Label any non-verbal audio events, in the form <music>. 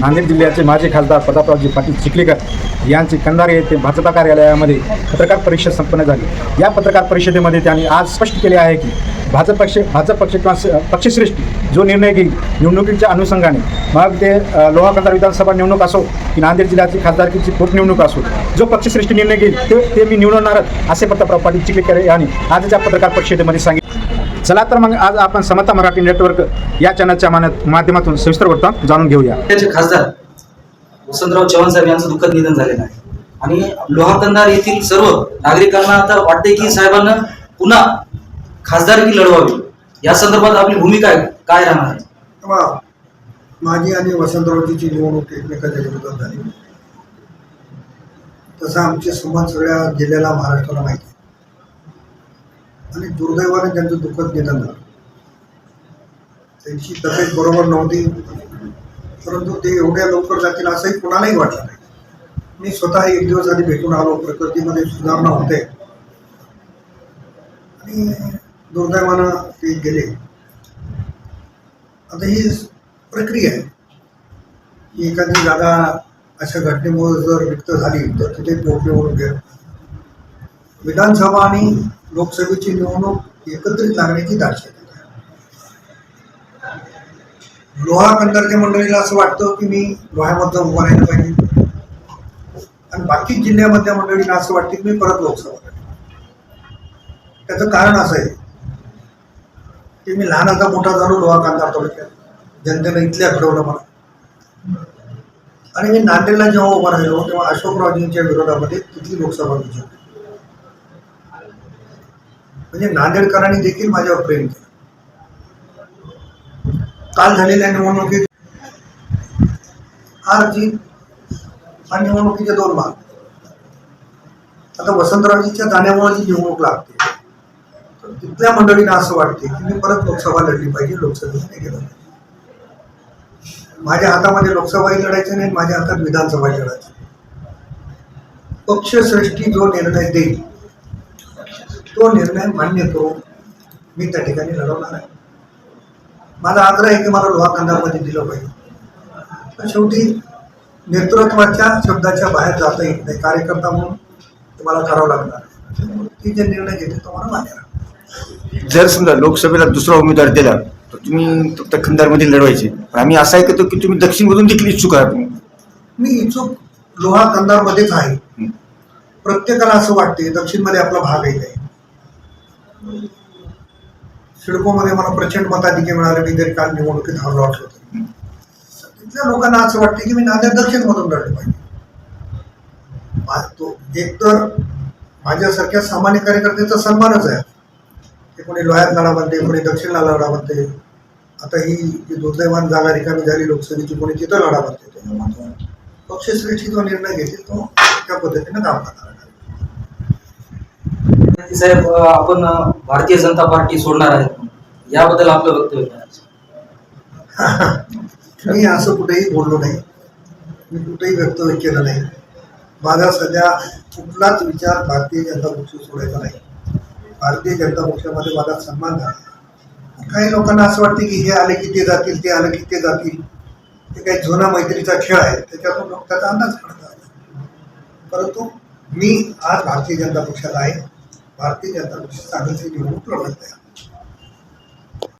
नांदेड जिल्ह्याचे माजी खासदार प्रतापरावजी पाटील चिखलीकर यांची कंधारे येथे भाजपा कार्यालयामध्ये पत्रकार परिषद संपन्न झाली. या पत्रकार परिषदेमध्ये त्यांनी आज स्पष्ट केले आहे की भाजप पक्ष भाजप पक्ष किंवा पक्षश्रेष्ठी जो निर्णय घेईल निवडणुकीच्या अनुषंगाने मग ते लोहा कंधार विधानसभा निवडणूक असो की नांदेड जिल्ह्याची खासदारकीची पोटनिवडणूक असो जो पक्षश्रेष्ठी निर्णय घेईल ते ते मी निवडणारच असे प्रतापराव पाटील चिखलीकर यांनी आजच्या पत्रकार परिषदेमध्ये सांगितले. चला तर मग आज आपण समता मराठी नेटवर्क या चॅनलच्या माध्यमातून सविस्तर वृत्तांत जाणून घेऊया. राज्याचे खासदार वसंतराव चव्हाण साहेब यांचं दुःखद निधन झालेलं आहे. आणि लोहाकंदार येथील सर्व नागरिकांना आता वाटते की साहेबांना पुन्हा खासदारकी लढवावी. या संदर्भात आपली भूमिका काय राहणार आहे? माझी आणि वसंतरावजीची निवडणूक एकमेकाच्या विरोधात झाली. तसा आमचे संबंध सगळ्या जिल्ह्याला महाराष्ट्राला माहिती आहे. आणि दुर्दैवाने त्यांचं दुःखद निधन झालं. त्यांची तब्येत बरोबर नव्हती. परंतु ते एवढ्या लवकर जातील असंही कोणालाही वाटलं नाही. मी स्वतः एक दिवस आधी भेटून आलो. प्रकृतीमध्ये सुधारणा होते. आणि दुर्दैवानं ते गेले. आता ही प्रक्रिया आहे. की एखादी जागा अशा घटनेमुळे जर रिक्त झाली तर तिथे होऊन घ्या. विधानसभा आणि लोकसभेची निवडणूक एकत्रित लागण्याची दाक्षता. लोहा कंदारच्या मंडळीला असं वाटतं की मी लोह्यामध्ये उभं राहायला पाहिजे. आणि बाकी जिल्ह्यामधल्या मंडळीला असं वाटतं की मी परत लोकसभा त्याचं कारण असं आहे की मी लहानाचा मोठा झालो लोहा कांदा तालुक्यात. जनतेनं इथल्या घडवलं मला. आणि मी नांदेडला जेव्हा उभा राहिलो तेव्हा अशोकरावजींच्या विरोधामध्ये तिथली लोकसभा विचारली म्हणजे नांदेडकरांनी देखील माझ्यावर प्रेम केलं. काल झालेल्या निवडणुकीत हार जीत हा निवडणुकीचे दोन भाग. आता वसंतरावजीच्या जाण्यामुळे जी निवडणूक लागते तर तिथल्या मंडळींना असं वाटते की मी परत लोकसभा लढली पाहिजे लोकसभेत गेलं. माझ्या हातामध्ये लोकसभाही लढायचं नाही माझ्या हातात विधानसभाही लढायचं पक्षश्रेष्ठी जो निर्णय देईल तो निर्णय मान्य करून मी त्या ठिकाणी लढवणार आहे. माझा आग्रह आहे की मला लोहा कंदारमध्ये दिलं पाहिजे. पण शेवटी नेतृत्वाच्या शब्दाच्या बाहेर जाता येत नाही. कार्यकर्ता म्हणून तुम्हाला करावं लागणार. ती जे निर्णय घेते तो मला मान्य. जर समजा लोकसभेला दुसरा उमेदवार दिला तर तुम्ही फक्त खंदारमध्ये लढवायचे. पण आम्ही असं ऐकतो की तुम्ही दक्षिणमधून देखील इच्छुक आहात. मी इच्छुक लोहा कंदारमध्येच आहे प्रत्येकाला असं वाटते दक्षिणमध्ये आपला भाग आहे. सिडकोमध्ये मला प्रचंड मताधिक्य मिळाले मी तरी काल निवडणुकीत हरलो वाटलं होतं तिथल्या लोकांना असं वाटतं की मी नांदेड दक्षिणमधून लढले पाहिजे. तो तो एकतर माझ्यासारख्या सामान्य कार्यकर्त्याचा सन्मानच आहे. ते कोणी लोयात लढा म्हणते कोणी दक्षिणला लढा म्हणते. आता ही जी दुर्दैवान जागा रिकामी झाली लोकसभेची कोणी तिथं लढा म्हणते. त्याच्यामुळे तो पक्षश्रेष्ठी जो निर्णय घेतील तो त्या पद्धतीनं काम करणार साहेब आपण भारतीय जनता पार्टी सोडणार आहेत. याबद्दल आपलं वक्तव्य काय <laughs> मी असं कुठेही बोललो नाही. मी कुठेही वक्तव्य केलं नाही. माझा सध्या कुठलाच विचार भारतीय जनता पक्ष सोडायचा नाही. भारतीय जनता पक्षामध्ये माझा सन्मान झाला. काही लोकांना असं वाटते की हे आले की ते जातील ते आले की ते जातील. ते काही जुना मैत्रीचा खेळ आहे. त्याच्यातून लोक त्याचा अंदाज काढतात परंतु मी आज भारतीय जनता पक्षात आहे. भारतीय जनता पक्ष चांगली निवडणूक लढवत आहे.